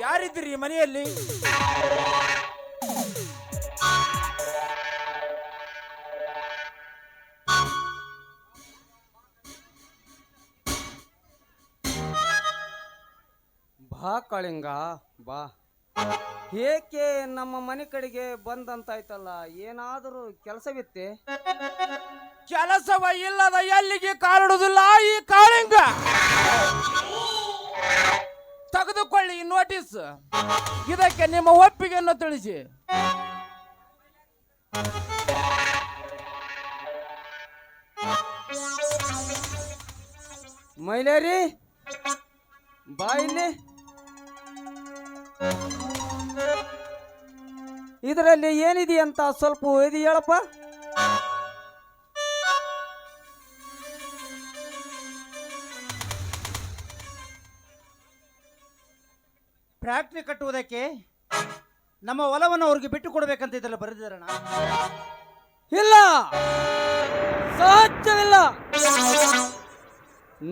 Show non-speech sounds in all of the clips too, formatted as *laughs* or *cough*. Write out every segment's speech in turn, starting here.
ಯಾರಿದ್ದೀರಿ ಮನೆಯಲ್ಲಿ? ಬಾ ಕಳಿಂಗ ಬಾ. ಏಕೆ ನಮ್ಮ ಮನೆ ಕಡೆಗೆ ಬಂದಂತಾಯ್ತಲ್ಲ? ಏನಾದರೂ ಕೆಲಸವಿತ್ತೆ? ಕೆಲಸವ ಇಲ್ಲದ ಎಲ್ಲಿಗೆ ಕಾಲಿಡುವುದಿಲ್ಲ ಈ ಕಾಳಿಂಗ? ತೆಗೆದುಕೊಳ್ಳಿ ನೋಟಿಸ್ ಇದಕ್ಕೆ ನಿಮ್ಮ ಒಪ್ಪಿಗೆಯನ್ನು ತಿಳಿಸಿ. ಮೈಲೇರಿ ಬಾ ಇಲ್ಲಿ. ಇದರಲ್ಲಿ ಏನಿದೆಯಂತ ಸ್ವಲ್ಪ ಓದಿ ಹೇಳಪ್ಪ. ಫ್ಯಾಕ್ಟ್ರಿ ಕಟ್ಟುವುದಕ್ಕೆ ನಮ್ಮ ಹೊಲವನ್ನು ಅವ್ರಿಗೆ ಬಿಟ್ಟು ಕೊಡಬೇಕಂತ ಇದೆಲ್ಲ ಬರೆದಿದ್ದಾರಣ ಇಲ್ಲ ಸಾಧ್ಯವಿಲ್ಲ.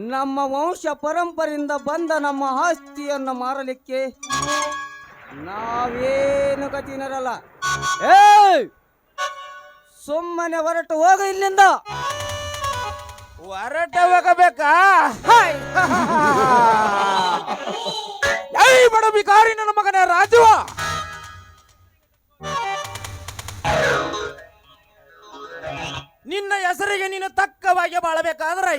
ನಮ್ಮ ವಂಶ ಪರಂಪರೆಯಿಂದ ಬಂದ ನಮ್ಮ ಆಸ್ತಿಯನ್ನು ಮಾರಲಿಕ್ಕೆ ನಾವೇನು ಗತಿನರಲ್ಲ ಏಯ್ ಸುಮ್ಮನೆ ಹೊರಟು ಹೋಗ ಇಲ್ಲಿಂದ. ಹೊರಟ ಹೋಗಬೇಕಾ. *laughs* ಐ ಬಡ ಬಿಕಾರಿ ನನ್ನ ಮಗನೇ ರಾಜು ನಿನ್ನ ಹೆಸರಿಗೆ ನೀನು ತಕ್ಕವಾಗಿ ಬಾಳಬೇಕಾದ್ರೆ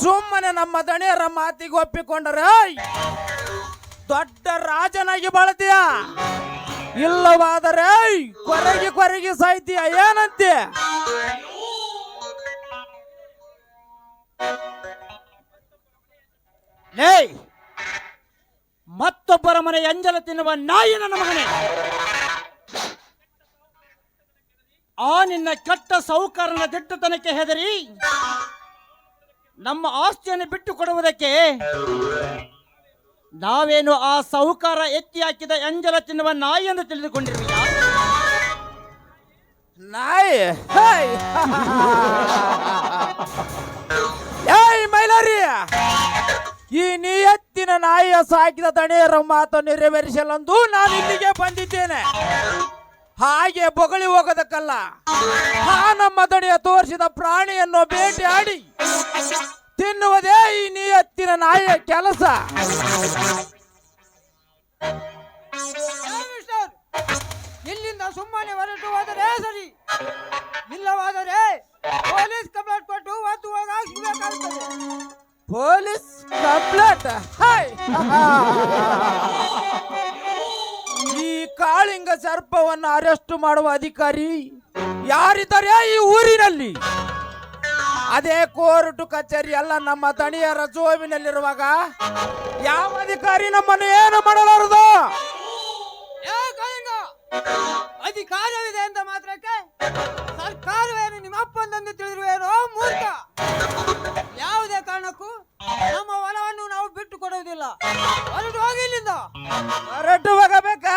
ಸುಮ್ಮನೆ ನಮ್ಮ ದಣಿಯರ ಮಾತಿಗೆ ಒಪ್ಪಿಕೊಂಡರೆ ದೊಡ್ಡ ರಾಜನಾಗಿ ಬಾಳ್ತೀಯ? ಇಲ್ಲವಾದರೆ ಕೊರಗಿ ಕೊರಗಿ ಸಾಯ್ತೀಯ? ಏನಂತೆ? ಲೇ ಮತ್ತೊಬ್ಬರ ಮನೆ ಎಂಜಲ ತಿನ್ನುವ ನಾಯಿ ನನ್ನ ಮಗನೇ. ಆ ನಿನ್ನ ಕೆಟ್ಟ ಸೌಕರ್ಯನ ದಿಟ್ಟತನಕ್ಕೆ ಹೆದರಿ ನಮ್ಮ ಆಸ್ತಿಯನ್ನು ಬಿಟ್ಟು ಕೊಡುವುದಕ್ಕೆ ನಾವೇನು ಆ ಸೌಕಾರ ಎತ್ತಿ ಹಾಕಿದ ಎಂಜಲ ತಿನ್ನುವ ನಾಯಿ ಎಂದು ತಿಳಿದುಕೊಂಡಿರುವ ನಾಯಿ? ಹಾಯ್! ಏಯ್ ಮೈಲಾರಿ! ಈ ನಿಯತ್ತಿನ ನಾಯಿಯ ಸಾಕಿದ ದಣಿಯರ ಮಾತು ನೆರವೇರಿಸಲೆಂದು ನಾನು ಇಲ್ಲಿಗೆ ಬಂದಿದ್ದೇನೆ. ಹಾಗೆ ಬೊಗಳಿ ಹೋಗೋದಕ್ಕಲ್ಲ. ಆ ನಮ್ಮ ದಣಿಯ ತೋರಿಸಿದ ಪ್ರಾಣಿಯನ್ನು ಭೇಟಿಯಾಡಿ ತಿನ್ನುವುದೇ ಈ ನಿಯತ್ತಿನ ನಾಯಿಯ ಕೆಲಸ. ಇಲ್ಲಿಂದ ಸುಮ್ಮನೆ ಹೊರಟು ಹೋದರೆ ಸರಿ. ಇಲ್ಲವಾದರೆ ಪೊಲೀಸ್ ಹಾಯ್ ಈ ಕಾಳಿಂಗ ಸರ್ಪವನ್ನು ಅರೆಸ್ಟ್ ಮಾಡುವ ಅಧಿಕಾರಿ ಯಾರಿದ್ದಾರೆ ಈ ಊರಿನಲ್ಲಿ? ಅದೇ ಕೋರ್ಟು ಕಚೇರಿ ಎಲ್ಲ ನಮ್ಮ ತಣಿಯರ ಜೋವಿನಲ್ಲಿರುವಾಗ ಯಾವ ಅಧಿಕಾರಿ ನಮ್ಮನ್ನು ಏನು ಮಾಡಲಾರದು? ಅಧಿಕಾರವಿದೆ ಅಂತ ಮಾತ್ರಕ್ಕೆ ಸರ್ಕಾರವೇನು ನಿಮ್ಮ ಅಪ್ಪಂದೆಂದು ತಿಳಿದಿರುವೇನೋ ಮೂರ್ಖ? ಯಾವುದೇ ಕಾರಣಕ್ಕೂ ನಮ್ಮ ಹೋಗಿ ಇಲ್ಲಿಂದ. ಹೊರಟು ಹೋಗಬೇಕಾ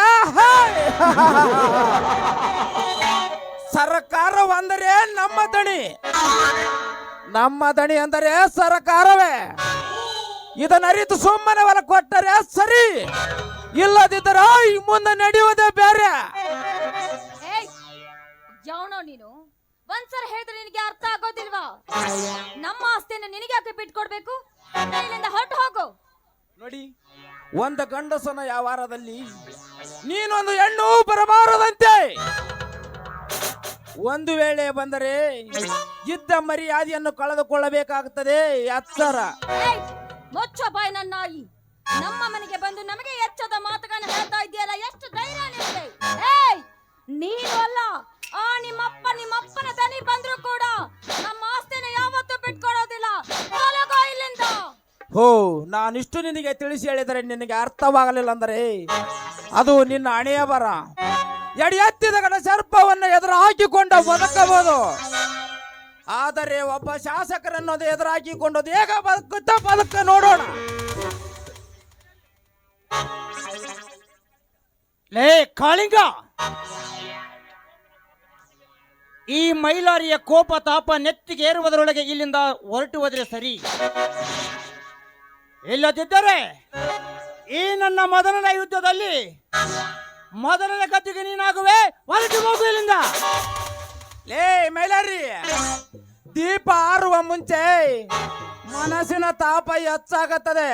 ಸರ್ಕಾರ ಅಂದರೆ ನಮ್ಮ ದಣಿ. ನಮ್ಮ ದಣಿ ಅಂದರೆ ಸರ್ಕಾರವೇ. ಇದನ್ನ ಅರಿತು ಸುಮ್ಮನೆ ಹೊಲ ಕೊಟ್ಟರೆ ಸರಿ. ಇಲ್ಲದಿದ್ದರೆ ಮುಂದೆ ನಡೆಯುವುದೇ ಬೇರೆ. ಯಾವನೋ ನೀನು? ಒಂದ್ಸಲ ಹೇಳಿದ್ರೆ ನಿನಗೆ ಅರ್ಥ ಆಗೋದಿಲ್ವಾ? ನಮ್ಮ ಆಸ್ತಿಯನ್ನು ನಿನಗೆ ಯಾಕೆ ಬಿಟ್ಕೊಡ್ಬೇಕು ಇಲ್ಲಿಂದ ಹೊರಟು ಹೋಗು. ನೋಡಿ. ಒಂದು ಗಂಡಸನ ವ್ಯವಹಾರದಲ್ಲಿ ನೀನೊಂದು ಹೆಣ್ಣು ಬರಬಾರದಂತೆ. ಒಂದು ವೇಳೆ ಬಂದರೆ ಇದ್ದ ಮರ್ಯಾದೆಯನ್ನು ಕಳೆದುಕೊಳ್ಳಬೇಕಾಗುತ್ತದೆ ಎತ್ತರ ಮೊಚ್ಚ ಬಾಯ್ ನನ್ನ ನಾಯಿ ನಮ್ಮ ಮನೆಗೆ ಬಂದು ನಮಗೆ ಎಚ್ಚದ ಮಾತುಗಳನ್ನು ಹೇಳ್ತಾ ಇದೆಯಲ್ಲ ಎಷ್ಟು ಧೈರ್ಯ ನಿಮಗೆ ಏಯ್ ನೀನು ಅಲ್ಲ ಆ ನಿಮ್ಮಪ್ಪ ನಿಮ್ಮಪ್ಪನ ದನಿ ಬಂದ್ರು ಕೂಡ ನಮ್ಮ ಹೋ ನಾನಿಷ್ಟು ನಿನಗೆ ತಿಳಿಸಿ ಹೇಳಿದರೆ ನಿನಗೆ ಅರ್ಥವಾಗಲಿಲ್ಲ ಅಂದರೆ ಅದು ನಿನ್ನ ಹಣೆಯ ಬರ. ಎಡಿ ಎತ್ತಿದ ಗಡ ಸರ್ಪವನ್ನು ಎದುರು ಹಾಕಿಕೊಂಡು ಬದುಕಬಹುದು. ಆದರೆ ಒಬ್ಬ ಶಾಸಕರನ್ನು ಎದುರು ಹಾಕಿಕೊಂಡು ಹೇಗ ಬದುಕುತ್ತ ಬದುಕ ನೋಡೋಣ. ಲೇ, ಕಾಳಿಂಗ! ಈ ಮೈಲಾರಿಯ ಕೋಪ ತಾಪ ನೆತ್ತಿಗೆ ಏರುವುದರೊಳಗೆ ಇಲ್ಲಿಂದ ಹೊರಟುವುದರೆ ಸರಿ. ಇಲ್ಲದಿದ್ದರೆ ಈ ನನ್ನ ಮೊದಲನೇ ಯುದ್ಧದಲ್ಲಿ ಮೊದಲನೇ ಕತ್ತಿಗೆ ನೀನಾಗುವೆ? ಹೊರಟು ಹೋಗು ಇಲ್ಲಿಂದ. ಲೇ ಮೈಲಾರಿ ದೀಪ ಆರುವ ಮುಂಚೆ ಮನಸ್ಸಿನ ತಾಪ ಹೆಚ್ಚಾಗುತ್ತದೆ.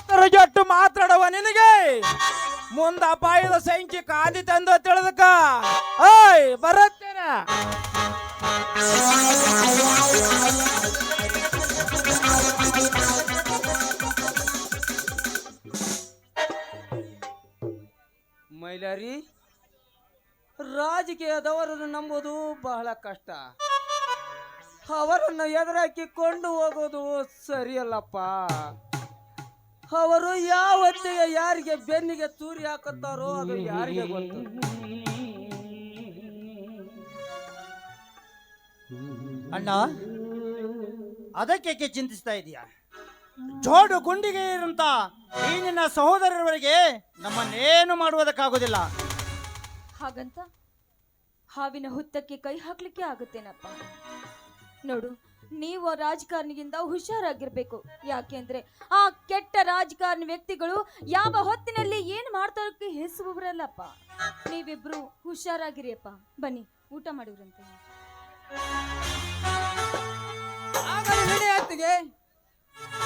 ಅದರ ಜೊಟ್ಟು ಮಾತಾಡುವ ನಿನಗೆ. ಮುಂದ ಅಪಾಯದ ಸಂಖ್ಯೆ ಕಾದಿ ತಂದು ತಿಳಿದಕ. ಓಯ್, ಬರುತ್ತೇನೆ. ಮೈಲಾರಿ. ರಾಜಕೀಯದವರನ್ನು ನಂಬುವುದು ಬಹಳ ಕಷ್ಟ. ಅವರನ್ನು ಎದುರಾಕಿಕೊಂಡು ಹೋಗೋದು ಸರಿಯಲ್ಲಪ್ಪ. ಅವರು ಯಾವತ್ತಿಗೆ ಯಾರಿಗೆ ಬೆನ್ನಿಗೆ ತೂರಿ ಹಾಕುತ್ತಾರೋ ಅದು ಯಾರಿಗೆ ಗೊತ್ತು. ಅಣ್ಣ, ಅದಕ್ಕೆ ಚಿಂತಿಸ್ತಾ ಇದೀಯಾ? ಜೋಡು ಗುಂಡಿಗೆ ಇರುವಂತ ಈ ನಿನ್ನ ಸಹೋದರರವರಿಗೆ ನಮ್ಮನ್ನೇನು ಮಾಡುವುದಕ್ಕಾಗೋದಿಲ್ಲ ಹಾಗಂತ ಹಾವಿನ ಹುತ್ತಕ್ಕೆ ಕೈ ಹಾಕ್ಲಿಕ್ಕೆ ಆಗುತ್ತೇನಪ್ಪ. ನೋಡು ನೀವು ರಾಜಕಾರಣಿಗಿಂತ ಹುಷಾರಾಗಿರ್ಬೇಕು. ಯಾಕೆಂದ್ರೆ ಆ ಕೆಟ್ಟ ರಾಜಕಾರಣಿ ವ್ಯಕ್ತಿಗಳು ಯಾವ ಹೊತ್ತಿನಲ್ಲಿ ಏನು ಮಾಡ್ತಾರಕ್ಕೆ ಹೆಸುವವರಲ್ಲಪ್ಪ ನೀವಿಬ್ರು ಹುಷಾರಾಗಿರಿಯಪ್ಪ. ಬನ್ನಿ ಊಟ ಮಾಡಿವ್ರಂತೆ.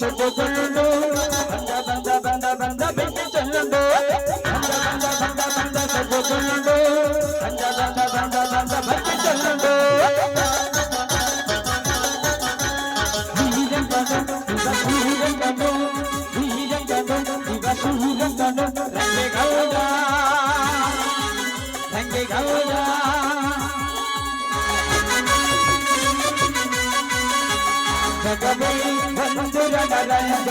చెట్టు కొల్లు బంద బంద బంద బంద పెట్టి చల్లండు బంద బంద బంద బంద చెట్టు కొల్లు బంద బంద బంద బంద పెట్టి చల్లండు రంగే గౌడా రంగే గౌడా జగబై ನಡೆ ಅತ್ತಿಗೆ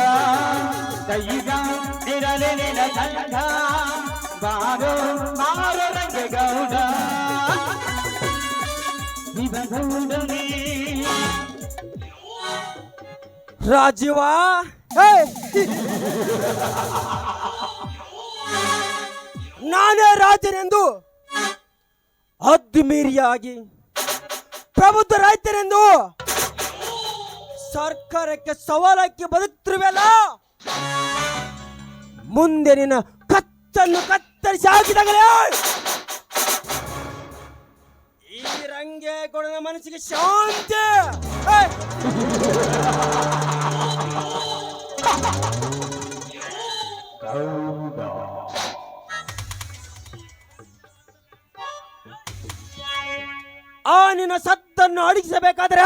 ರಾಜೀವ. ಹೇ! ನಾನೇ ರಾಜನೆಂದು ಅದ್ಮೀರಿಯಾಗಿ ಪ್ರಬುದ್ಧ ರೈತರೆಂದು ಸರ್ಕಾರಕ್ಕೆ ಸವಾಲಕ್ಕೆ ಬದುಕ್ತಿರುವೆಲ್ಲ ಮುಂದೆ ನಿನ್ನ ಕತ್ತನ್ನು ಕತ್ತರಿಸಿ ಹಾಕಿದಾಗಲೇ ಈ ರಂಗೇಗೌಡನ ಮನಸ್ಸಿಗೆ ಶಾಂತಿ! ಆ ನಿನ್ನ ಸತ್ತನ್ನು ಅಡಗಿಸಬೇಕಾದ್ರೆ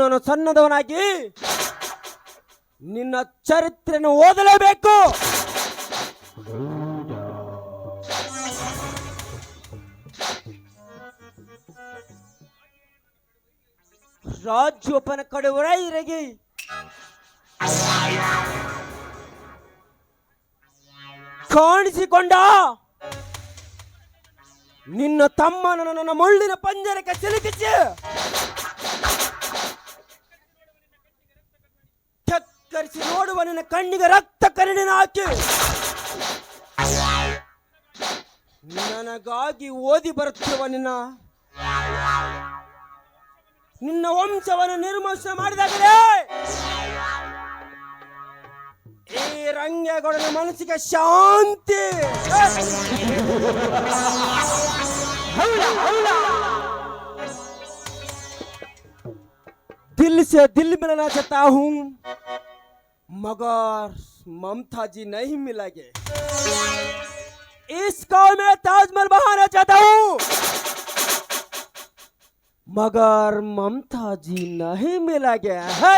ನಾನು ಸಣ್ಣದವನಾಗಿ ನಿನ್ನ ಚರಿತ್ರೆಯನ್ನು ಓದಲೇಬೇಕು. ರಾಜ್ಯೋಪನ ಕಡುವರಾಯಿರಗಿ ಕಾಣಿಸಿಕೊಂಡ ನಿನ್ನ ತಮ್ಮನ ನನ್ನ ಮುಳ್ಳಿನ ಪಂಜರಕ್ಕೆ ಸಿಲುಕಿಸಿ. ಚಕ್ಕರಿಸಿ ನೋಡುವ ನಿನ್ನ ಕಣ್ಣಿಗೆ ರಕ್ತ ಕರಡಿನ ಹಾಕಿ ನನಗಾಗಿ ಓದಿ ಬರುತ್ತಿರುವ ನಿನ್ನ ನಿನ್ನ ವಂಶವನ್ನು ನಿರ್ಮೂಲನೆ ಮಾಡಿದಾಗಲೇ ಈ ರಂಗೇಗೌಡನ ಮನಸ್ಸಿಗೆ ಶಾಂತಿ दिल से दिल मिलाना चाहता हूँ मगर ममता जी नहीं मिलेंगे इस गाँव में ताजमहल बहाना चाहता हूँ मगर ममता जी नहीं मिला गया है